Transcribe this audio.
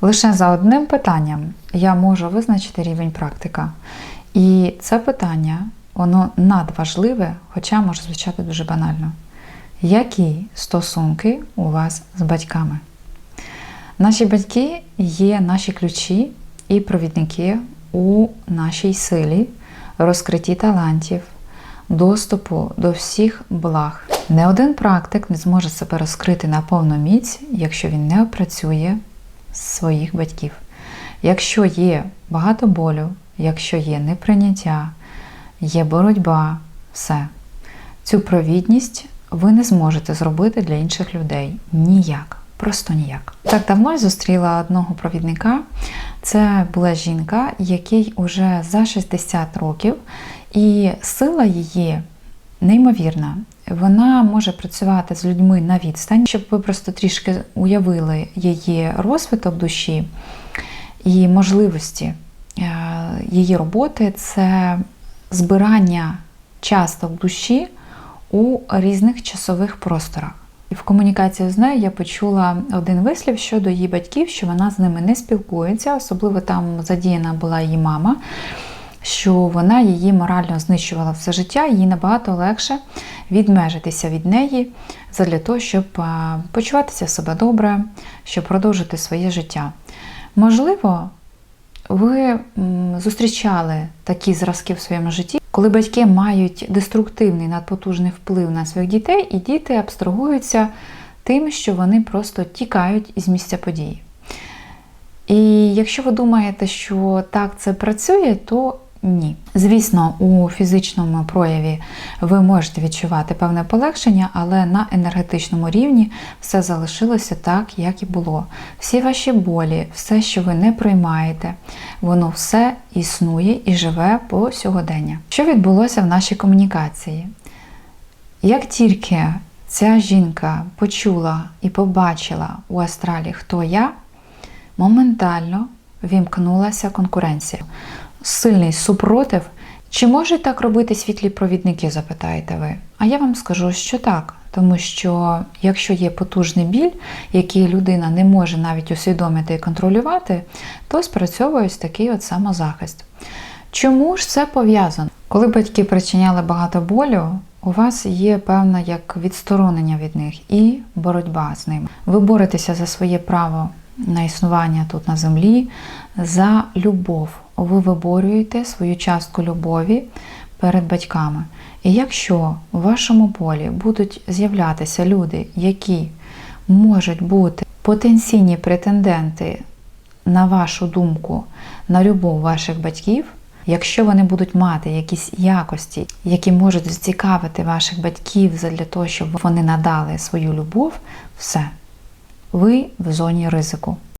Лише за одним питанням я можу визначити рівень практика. І це питання, воно надважливе, хоча може звучати дуже банально. Які стосунки у вас з батьками? Наші батьки є наші ключі і провідники у нашій силі, розкритті талантів, доступу до всіх благ. Не один практик не зможе себе розкрити на повну міць, якщо він не опрацює своїх батьків. Якщо є багато болю, якщо є неприйняття, є боротьба, все. Цю провідність ви не зможете зробити для інших людей ніяк. Просто ніяк. Так давно я зустріла одного провідника. Це була жінка, якій уже за 60 років, і сила її неймовірна. Вона може працювати з людьми на відстань, щоб ви просто трішки уявили її розвиток душі і можливості Е, її роботи це збирання часток душі у різних часових просторах. І в комунікації з нею я почула один вислів щодо її батьків, що вона з ними не спілкується, особливо там задіяна була її мама, що вона її морально знищувала все життя, їй набагато легше відмежитися від неї для того, щоб а, почуватися себе добре, щоб продовжити своє життя. Можливо, ви зустрічали такі зразки в своєму житті, коли батьки мають деструктивний надпотужний вплив на своїх дітей, і діти абстрагуються тим, що вони просто тікають із місця події. І якщо ви думаєте, що так це працює, то ні. Звісно, у фізичному прояві ви можете відчувати певне полегшення, але на енергетичному рівні все залишилося так, як і було. Всі ваші болі, все, що ви не приймаєте, воно все існує і живе по сьогодення. Що відбулося в нашій комунікації? Як тільки ця жінка почула і побачила у астралі, хто я, моментально вімкнулася конкуренція сильний супротив. Чи можуть так робити світлі провідники, запитаєте ви? А я вам скажу, що так. Тому що якщо є потужний біль, який людина не може навіть усвідомити і контролювати, то спрацьовує такий от самозахист. Чому ж це пов'язано? Коли батьки причиняли багато болю, у вас є певне як відсторонення від них і боротьба з ними. Ви боретеся за своє право на існування тут на землі, за любов. Ви виборюєте свою частку любові перед батьками. І якщо у вашому полі будуть з'являтися люди, які можуть бути потенційні претенденти на вашу думку, на любов ваших батьків, якщо вони будуть мати якісь якості, які можуть зацікавити ваших батьків для того, щоб вони надали свою любов, все, ви в зоні ризику.